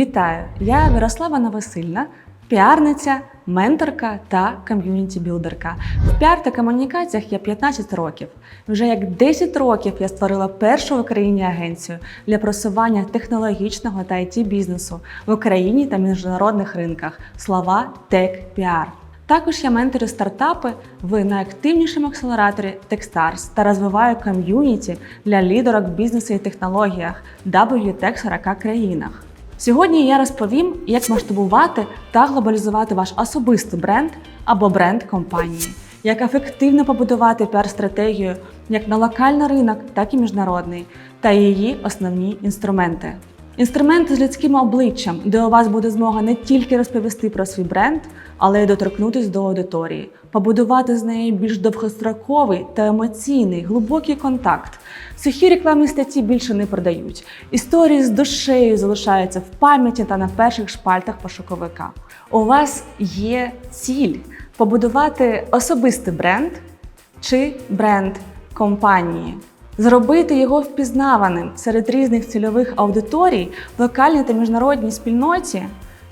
Вітаю! Я Мирослава Новосильна, піарниця, менторка та ком'юніті-білдерка. В піар та комунікаціях я 15 років. Вже як 10 років я створила першу в Україні агенцію для просування технологічного та it бізнесу в Україні та міжнародних ринках. Слова Tech PR. Також я менторю стартапи в найактивнішому акселераторі Techstars та розвиваю ком'юніті для лідерок в бізнесі і технологіях WTech в 40 країнах. Сьогодні я розповім, як масштабувати та глобалізувати ваш особистий бренд або бренд компанії, як ефективно побудувати піар-стратегію як на локальний ринок, так і міжнародний, та її основні інструменти. Інструменти з людським обличчям, де у вас буде змога не тільки розповісти про свій бренд, але й доторкнутися до аудиторії, побудувати з нею більш довгостроковий та емоційний глибокий контакт. Сухі рекламні статті більше не продають. Історії з душею залишаються в пам'яті та на перших шпальтах пошуковика. У вас є ціль побудувати особистий бренд чи бренд компанії. Зробити його впізнаваним серед різних цільових аудиторій в локальній та міжнародній спільноті,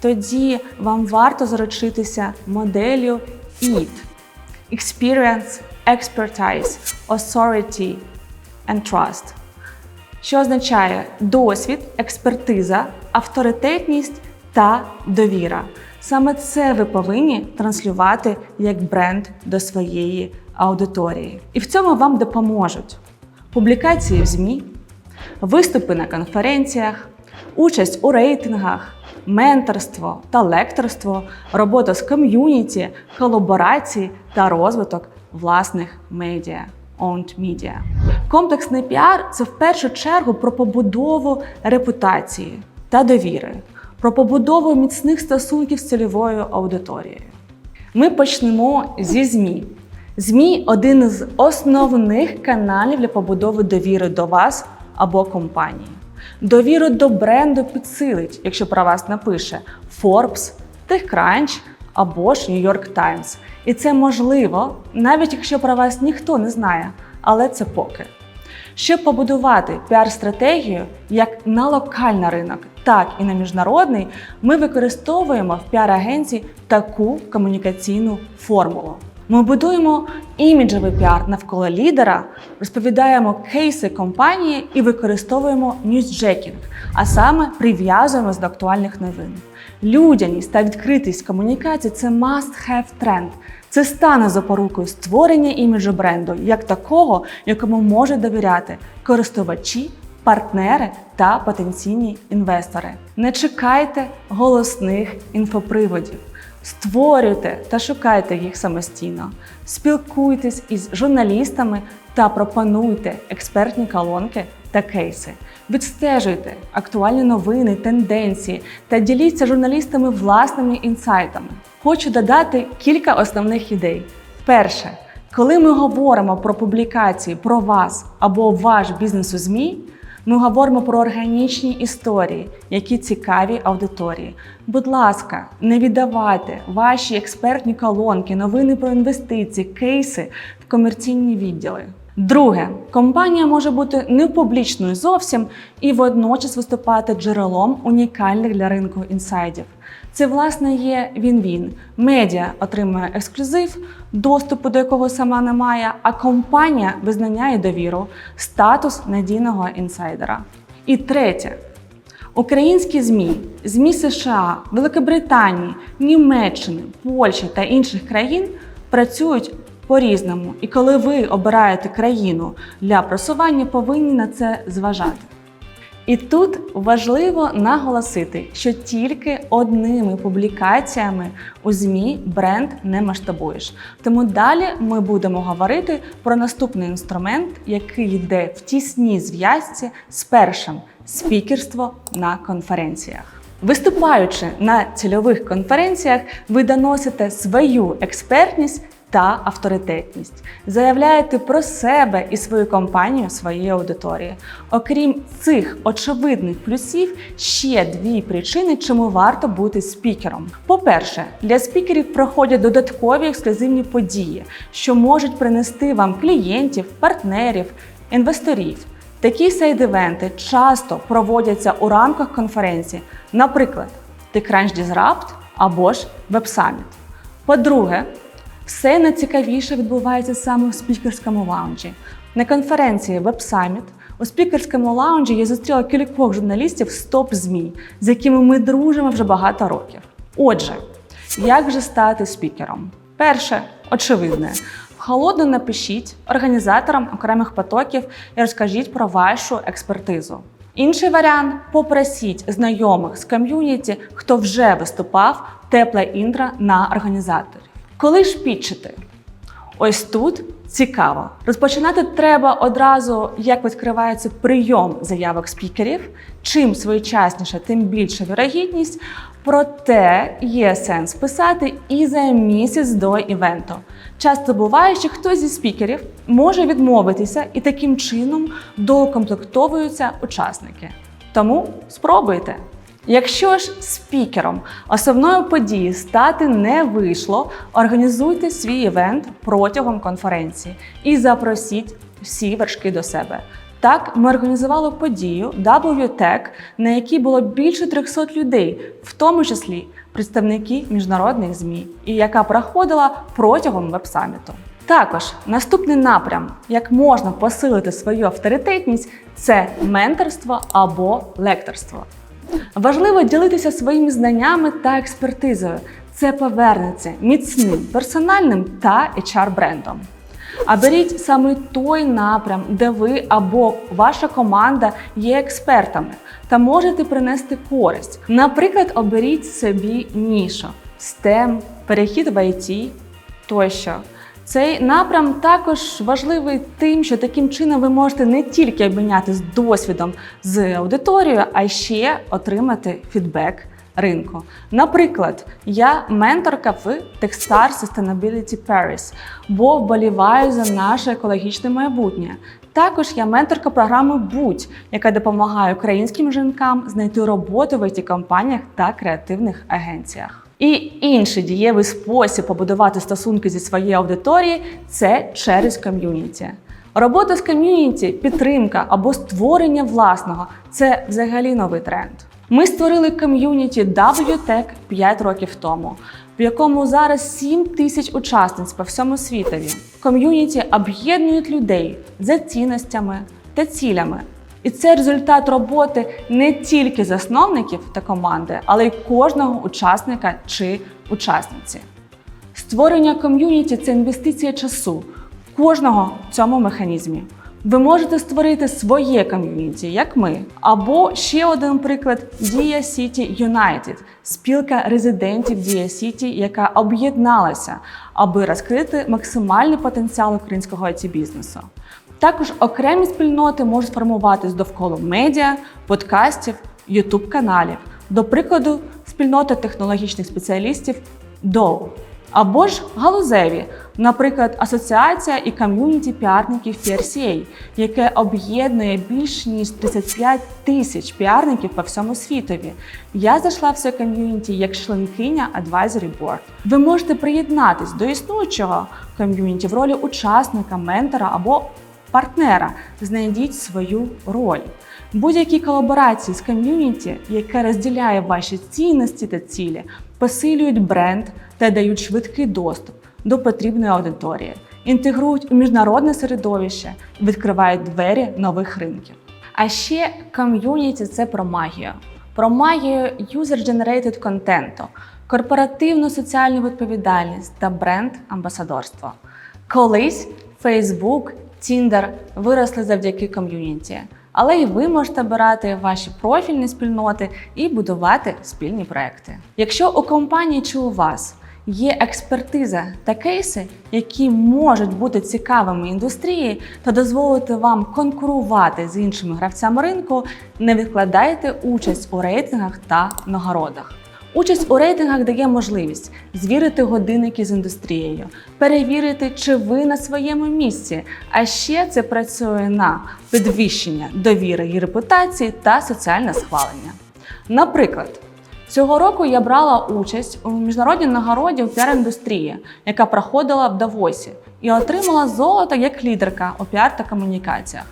тоді вам варто заручитися моделлю EAT – Experience, Expertise, Authority and Trust, що означає досвід, експертиза, авторитетність та довіра. Саме це ви повинні транслювати як бренд до своєї аудиторії. І в цьому вам допоможуть публікації в ЗМІ, виступи на конференціях, участь у рейтингах, менторство та лекторство, робота з ком'юніті, колаборації та розвиток власних медіа. Owned media. Комплексний піар це в першу чергу про побудову репутації та довіри, про побудову міцних стосунків з цільовою аудиторією. Ми почнемо зі ЗМІ. ЗМІ один з основних каналів для побудови довіри до вас або компанії. Довіру до бренду підсилить, якщо про вас напише Forbes, TechCrunch або ж New York Times. І це можливо, навіть якщо про вас ніхто не знає, але це поки. Щоб побудувати піар-стратегію як на локальний ринок, так і на міжнародний, ми використовуємо в піар-агенції таку комунікаційну формулу. Ми будуємо іміджевий піар навколо лідера, розповідаємо кейси компанії і використовуємо ньюсджекінг, а саме прив'язуємо до актуальних новин. Людяність та відкритість комунікації це must-have тренд. Це стане запорукою створення іміджу бренду як такого, якому можуть довіряти користувачі, партнери та потенційні інвестори. Не чекайте голосних інфоприводів. Створюйте та шукайте їх самостійно, спілкуйтесь із журналістами та пропонуйте експертні колонки та кейси. Відстежуйте актуальні новини, тенденції та діліться журналістами власними інсайтами. Хочу додати кілька основних ідей. Перше, коли ми говоримо про публікації про вас або ваш бізнес у ЗМІ, ми говоримо про органічні історії, які цікаві аудиторії. Будь ласка, не віддавайте ваші експертні колонки, новини про інвестиції, кейси в комерційні відділи. Друге, компанія може бути не публічною зовсім і водночас виступати джерелом унікальних для ринку інсайдів. Це, власне, є він-він. Медіа отримує ексклюзив, доступу до якого сама не має, а компанія визнання і довіру, статус надійного інсайдера. І третє. Українські ЗМІ, ЗМІ США, Великобританії, Німеччини, Польщі та інших країн працюють по-різному. І коли ви обираєте країну для просування, повинні на це зважати. І тут важливо наголосити, що тільки одними публікаціями у ЗМІ бренд не масштабуєш. Тому далі ми будемо говорити про наступний інструмент, який йде в тісній зв'язці з першим спікерство на конференціях. Виступаючи на цільових конференціях, ви доносите свою експертність та авторитетність. Заявляєте про себе і свою компанію своїй аудиторії. Окрім цих очевидних плюсів, ще дві причини, чому варто бути спікером. По-перше, для спікерів проходять додаткові ексклюзивні події, що можуть принести вам клієнтів, партнерів, інвесторів. Такі сайд-івенти часто проводяться у рамках конференції, наприклад, TechCrunch Disrupt або ж Web Summit. По-друге, все найцікавіше відбувається саме у спікерському лаунжі. На конференції Web Summit у спікерському лаунжі я зустріла кількох журналістів з топ ЗМІ, з якими ми дружимо вже багато років. Отже, як же стати спікером? Перше, очевидне. Холодно напишіть організаторам окремих потоків і розкажіть про вашу експертизу. Інший варіант попросіть знайомих з ком'юніті, хто вже виступав, тепле інтро на організаторів. Коли ж підчити? Ось тут цікаво. Розпочинати треба одразу, як відкривається прийом заявок спікерів. Чим своєчасніше, тим більша вірогідність. Проте є сенс писати і за місяць до івенту. Часто буває, що хтось зі спікерів може відмовитися, і таким чином доукомплектовуються учасники. Тому спробуйте. Якщо ж спікером основної події стати не вийшло, організуйте свій івент протягом конференції і запросіть всі вершки до себе. Так, ми організували подію WTEC, на якій було більше 300 людей, в тому числі представники міжнародних ЗМІ, і яка проходила протягом веб-саміту. Також наступний напрям, як можна посилити свою авторитетність, це менторство або лекторство. Важливо ділитися своїми знаннями та експертизою. Це повернеться міцним персональним та HR-брендом. А беріть саме той напрям, де ви або ваша команда є експертами та можете принести користь. Наприклад, оберіть собі нішу, STEM, перехід в IT тощо. Цей напрям також важливий тим, що таким чином ви можете не тільки обмінятися досвідом з аудиторією, а ще отримати фідбек ринку. Наприклад, я менторка в Techstar Sustainability Paris, бо вболіваю за наше екологічне майбутнє. Також я менторка програми Будь, яка допомагає українським жінкам знайти роботу в it компаніях та креативних агенціях. І інший дієвий спосіб побудувати стосунки зі своєю аудиторією це через ком'юніті. Робота з ком'юніті, підтримка або створення власного це взагалі новий тренд. Ми створили ком'юніті WTEC 5 років тому, в якому зараз 7 тисяч учасниць по всьому світові. Ком'юніті об'єднують людей за цінностями та цілями. І це результат роботи не тільки засновників та команди, але й кожного учасника чи учасниці. Створення ком'юніті це інвестиція часу кожного в цьому механізмі. Ви можете створити своє ком'юніті, як ми. Або ще один приклад Dia City United – спілка резидентів Dia City, яка об'єдналася, аби розкрити максимальний потенціал українського it бізнесу. Також окремі спільноти можуть формуватись довкола медіа, подкастів, ютуб каналів. До прикладу, спільнота технологічних спеціалістів DOW. Або ж галузеві, наприклад, асоціація і ком'юніті піарників PRCA, яке об'єднує більш ніж 35 тисяч піарників по всьому світові. Я зайшла в це ком'юніті як членкиня Advisory Board. Ви можете приєднатись до існуючого ком'юніті в ролі учасника, ментора або партнера. Знайдіть свою роль. Будь-які колаборації з ком'юніті, яке розділяє ваші цінності та цілі, посилюють бренд та дають швидкий доступ до потрібної аудиторії, інтегрують у міжнародне середовище відкривають двері нових ринків. А ще ком'юніті це про магію. Про магію user-generated контенту, корпоративну соціальну відповідальність та бренд-амбасадорство. Колись Facebook, Tinder виросли завдяки ком'юніті. Але і ви можете обирати ваші профільні спільноти і будувати спільні проекти. Якщо у компанії чи у вас є експертиза та кейси, які можуть бути цікавими індустрії та дозволити вам конкурувати з іншими гравцями ринку, не відкладайте участь у рейтингах та нагородах. Участь у рейтингах дає можливість звірити годинники з індустрією, перевірити, чи ви на своєму місці. А ще це працює на підвищення довіри і репутації та соціальне схвалення. Наприклад, цього року я брала участь у міжнародній нагороді у піар-індустрії, яка проходила в Давосі, і отримала золото як лідерка у піар та комунікаціях.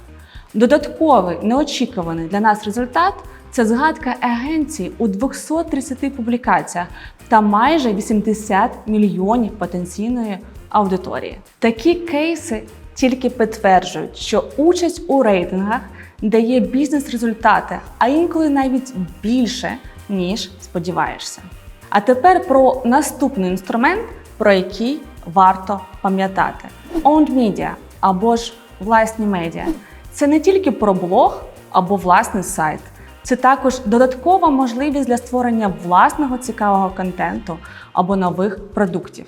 Додатковий неочікуваний для нас результат це згадка агенції у 230 публікаціях та майже 80 мільйонів потенційної аудиторії. Такі кейси тільки підтверджують, що участь у рейтингах дає бізнес-результати, а інколи навіть більше, ніж сподіваєшся. А тепер про наступний інструмент, про який варто пам'ятати: Owned Media або ж власні медіа. Це не тільки про блог або власний сайт. Це також додаткова можливість для створення власного цікавого контенту або нових продуктів.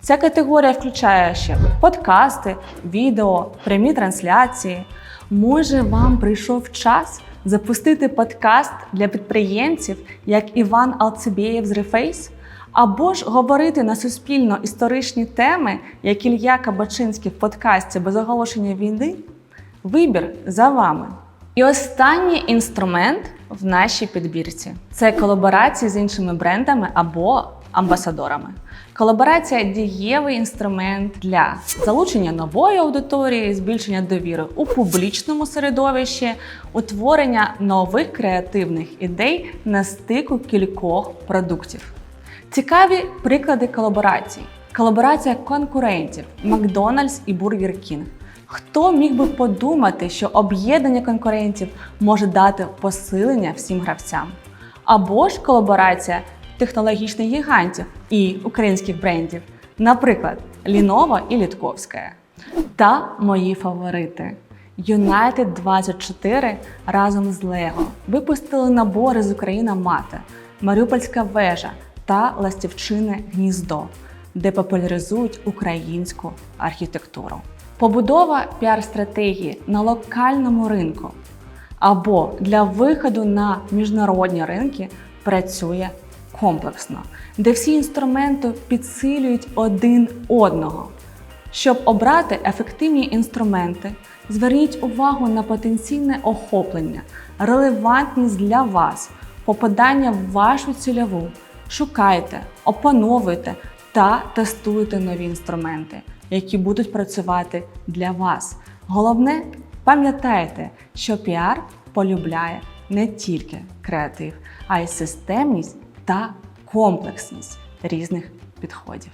Ця категорія включає ще подкасти, відео, прямі трансляції. Може, вам прийшов час запустити подкаст для підприємців, як Іван Алцебєєв з Reface? Або ж говорити на суспільно історичні теми, як Ілля Кабачинський в подкасті без оголошення війни? Вибір за вами. І останній інструмент в нашій підбірці це колаборації з іншими брендами або амбасадорами. Колаборація дієвий інструмент для залучення нової аудиторії, збільшення довіри у публічному середовищі, утворення нових креативних ідей на стику кількох продуктів. Цікаві приклади колаборацій. Колаборація конкурентів Макдональдс і Бургер Кінг. Хто міг би подумати, що об'єднання конкурентів може дати посилення всім гравцям? Або ж колаборація технологічних гігантів і українських брендів, наприклад, Lenovo і Літковська. Та мої фаворити. United 24 разом з Lego випустили набори з Україна Мати, Маріупольська вежа та Ластівчине гніздо, де популяризують українську архітектуру. Побудова піар-стратегії на локальному ринку або для виходу на міжнародні ринки працює комплексно, де всі інструменти підсилюють один одного. Щоб обрати ефективні інструменти, зверніть увагу на потенційне охоплення, релевантність для вас, попадання в вашу цільову. Шукайте, опановуйте та тестуйте нові інструменти, які будуть працювати для вас. Головне, пам'ятайте, що піар полюбляє не тільки креатив, а й системність та комплексність різних підходів.